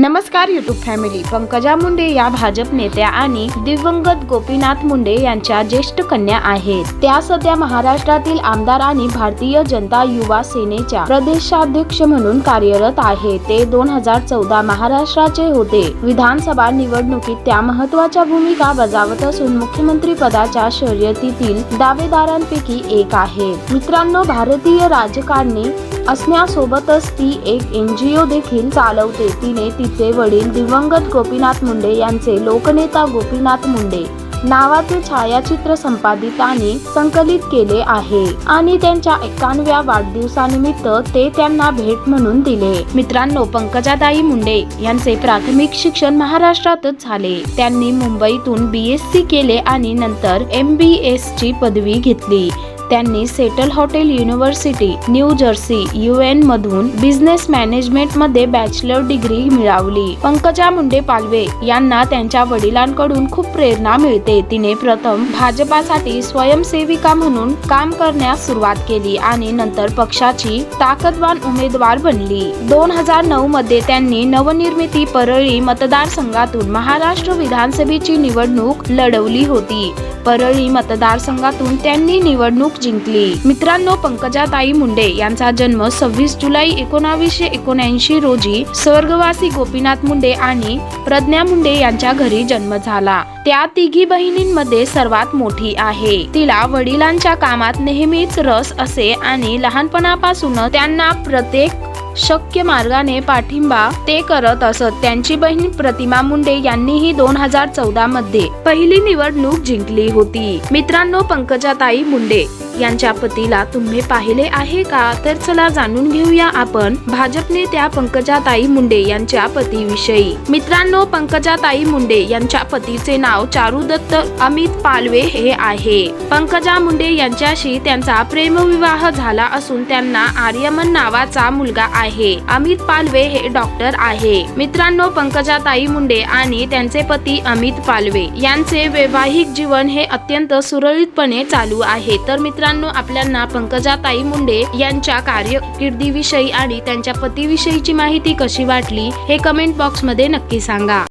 नमस्कार YouTube family Pankaja Munde या भाजप नेत्या आणि दिवंगत गोपीनाथ मुंडे यांच्या ज्येष्ठ कन्या आहेत. त्या सध्या महाराष्ट्रातील आमदार आणि भारतीय जनता युवा सेनेच्या प्रदेशाध्यक्ष म्हणून कार्यरत आहे ते दोन हजार चौदा महाराष्ट्राचे होते. विधानसभा निवडणुकीत त्या महत्त्वाच्या भूमिका बजावत असून मुख्यमंत्री पदाच्या शर्यतीतील दावेदारांपैकी एक आहे. मित्रांनो भारतीय राजकारणी असण्यासोबतच ती एक एन जी ओ देखील चालवते. तिने तिचे वडील दिवंगत गोपीनाथ मुंडे यांचे लोकनेता गोपीनाथ मुंडे नावाचे छायाचित्र संपादित आणि संकलित केले आहे आणि त्यांच्या एकानव्या वाढदिवसानिमित्त ते त्यांना भेट म्हणून दिले. मित्रांनो पंकजाताई मुंडे यांचे प्राथमिक शिक्षण महाराष्ट्रातच झाले. त्यांनी मुंबईतून बी एस सी केले आणि नंतर एम बी एस ची पदवी घेतली. त्यांनी Seton Hall University New Jersey UN मधून बिझनेस मॅनेजमेंटमध्ये बॅचलर डिग्री मिळवली. पंकजा मुंडे पालवे यांना त्यांच्या वडिलांकडून खूप प्रेरणा मिळते. तिने प्रथम भाजपासाठी स्वयंसेविका म्हणून काम करण्यास सुरुवात केली आणि नंतर पक्षाची ताकदवान उमेदवार बनली. दोन हजार नऊ मध्ये त्यांनी नवनिर्मिती परळी मतदारसंघातून महाराष्ट्र विधानसभेची निवडणूक लढवली होती. परळी मतदारसंघातून त्यांनी निवडणूक जिंकली. मित्रांनो पंकजाताई मुंडे यांचा जन्म सव्वीस जुलै एकोणावीसशे एकोणऐंशी रोजी स्वर्गवासी गोपीनाथ मुंडे आणि प्रज्ञा मुंडे यांच्या घरी जन्म झाला. त्या तिघी बहिणींमध्ये सर्वात मोठी आहे. तिला वडिलांच्या कामात नेहमीच रस असे आणि लहानपणापासून त्यांना प्रत्येक शक्य मार्गाने पाठिंबा ते करत असत. त्यांची बहीण प्रतिमा मुंडे यांनीही दोन हजार चौदा मध्ये पहिली निवडणूक जिंकली होती. मित्रांनो पंकजाताई मुंडे यांच्या पतीला तुम्ही पाहिले आहे का? तर चला जाणून घेऊया आपण. भाजप नेत्या पंकजाताई मुंडे यांच्या पतीविषयी. मित्रांनो पंकजाताई मुंडे यांच्या पतीचे नाव चारुदत्त अमित पालवे हे आहे. पंकजा मुंडे यांच्याशी त्यांचा प्रेमविवाह झाला असून त्यांना आर्यमन नावाचा मुलगा आहे. अमित पालवे हे डॉक्टर आहे. मित्रांनो पंकजाताई मुंडे आणि त्यांचे पती अमित पालवे यांचे वैवाहिक जीवन हे अत्यंत सुरळीतपणे चालू आहे. तर मित्रांनो आपल्यांना पंकजाताई मुंडे यांच्या कार्यकिर्दीविषयी आणि त्यांच्या पतीविषयीची माहिती कशी वाटली हे कमेंट बॉक्समध्ये नक्की सांगा.